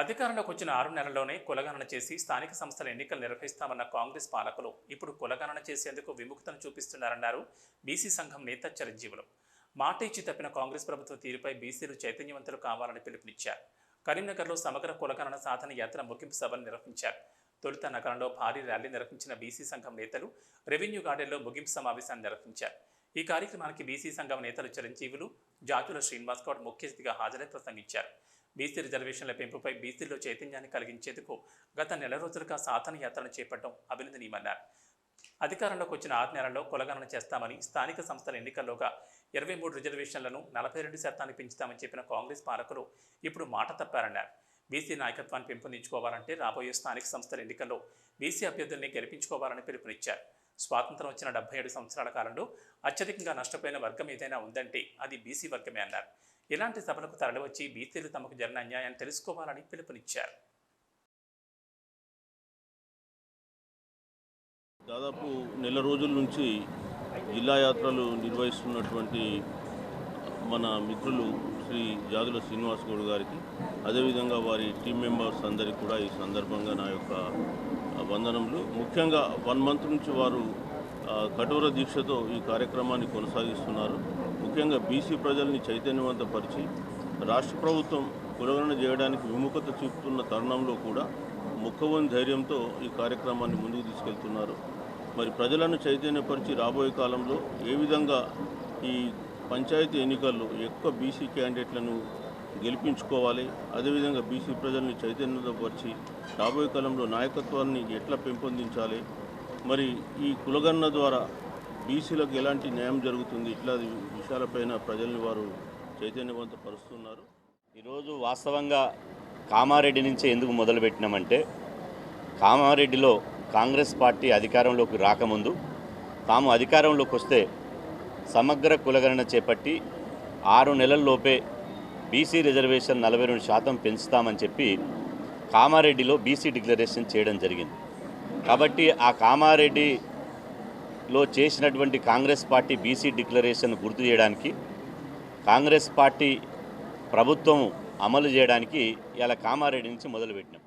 అధికారంలోకి వచ్చిన ఆరు నెలల్లోనే కులగణన చేసి స్థానిక సంస్థల ఎన్నికలు నిర్వహిస్తామన్న కాంగ్రెస్ పాలకులు ఇప్పుడు కులగణన చేసేందుకు విముఖతను చూపిస్తున్నారన్నారు బీసీ సంఘం నేత చిరంజీవులు. మాట ఇచ్చి తప్పిన కాంగ్రెస్ ప్రభుత్వ తీరుపై బీసీలు చైతన్యవంతులు కావాలని పిలుపునిచ్చారు. కరీంనగర్లో సమగ్ర కులగణన సాధన యాత్ర ముగింపు సభను నిర్వహించారు. తొలుత నగరంలో భారీ ర్యాలీ నిర్వహించిన బీసీ సంఘం నేతలు రెవెన్యూ గార్డెన్లో ముగింపు సమావేశాన్ని నిర్వహించారు. ఈ కార్యక్రమానికి బీసీ సంఘం నేతలు చిరంజీవులు జాతుల శ్రీనివాస్ గౌడ్ ముఖ్య అతిథిగా హాజరై ప్రసంగించారు బీసీ రిజర్వేషన్ల పెంపుపై బీసీల్లో చైతన్యాన్ని కలిగించేందుకు గత నెల రోజులుగా సాధన యాత్రను చేపట్టడం అభినందనీయమన్నారు. అధికారంలోకి వచ్చిన ఆరు నెలల్లో కులగణన చేస్తామని స్థానిక సంస్థల ఎన్నికల్లోగా ఇరవై మూడు రిజర్వేషన్లను నలభై రెండు శాతానికి పెంచుతామని చెప్పిన కాంగ్రెస్ పాలకులు ఇప్పుడు మాట తప్పారన్నారు. బీసీ నాయకత్వాన్ని పెంపొందించుకోవాలంటే రాబోయే స్థానిక సంస్థల ఎన్నికల్లో బీసీ అభ్యర్థుల్ని గెలిపించుకోవాలని పిలుపునిచ్చారు. స్వాతంత్రం వచ్చిన డెబ్బై ఏడు సంవత్సరాల కాలంలో అత్యధికంగా నష్టపోయిన వర్గం ఏదైనా ఉందంటే అది బీసీ వర్గమే అన్నారు. ఇలాంటి సభలకు తరలివచ్చి బీసీలు తమకు జరిగిన అన్యాయాన్ని తెలుసుకోవాలని పిలుపునిచ్చారు. దాదాపు నెల రోజుల నుంచి జిల్లా యాత్రలు నిర్వహిస్తున్నటువంటి మన మిత్రులు శ్రీ జాదుల శ్రీనివాస్ గౌడ్ గారికి అదేవిధంగా వారి టీం మెంబర్స్ అందరికీ కూడా ఈ సందర్భంగా నా యొక్క వందనములు. ముఖ్యంగా వన్ మంత్ నుంచి వారు కఠోర దీక్షతో ఈ కార్యక్రమాన్ని కొనసాగిస్తున్నారు. ముఖ్యంగా బీసీ ప్రజల్ని చైతన్యవంతపరిచి రాష్ట్ర ప్రభుత్వం కులగణన చేయడానికి విముఖత చూపుతున్న తరుణంలో కూడా ముక్కవని ధైర్యంతో ఈ కార్యక్రమాన్ని ముందుకు తీసుకెళ్తున్నారు. మరి ప్రజలను చైతన్యపరిచి రాబోయే కాలంలో ఏ విధంగా ఈ పంచాయతీ ఎన్నికల్లో ఎక్కువ బీసీ క్యాండిడేట్లను గెలిపించుకోవాలి. అదేవిధంగా బీసీ ప్రజల్ని చైతన్యపరిచి రాబోయే కాలంలో నాయకత్వాన్ని ఎట్లా పెంపొందించాలి? మరి ఈ కులగణన ద్వారా బీసీలకు ఎలాంటి న్యాయం జరుగుతుంది? ఇట్లా విషయాలపైన ప్రజల్ని వారు చైతన్యవంతపరుస్తున్నారు. ఈరోజు వాస్తవంగా కామారెడ్డి నుంచి ఎందుకు మొదలుపెట్టినామంటే కామారెడ్డిలో కాంగ్రెస్ పార్టీ అధికారంలోకి రాకముందు తాము అధికారంలోకి వస్తే సమగ్ర కులగణన చేపట్టి ఆరు నెలల్లోపే బీసీ రిజర్వేషన్ నలభై రెండు శాతం పెంచుతామని చెప్పి కామారెడ్డిలో బీసీ డిక్లరేషన్ చేయడం జరిగింది. కాబట్టి ఆ కామారెడ్డిలో చేసినటువంటి కాంగ్రెస్ పార్టీ బీసీ డిక్లరేషన్ గుర్తు చేయడానికి కాంగ్రెస్ పార్టీ ప్రభుత్వం అమలు చేయడానికి ఇలా కామారెడ్డి నుంచి మొదలుపెట్టినాం.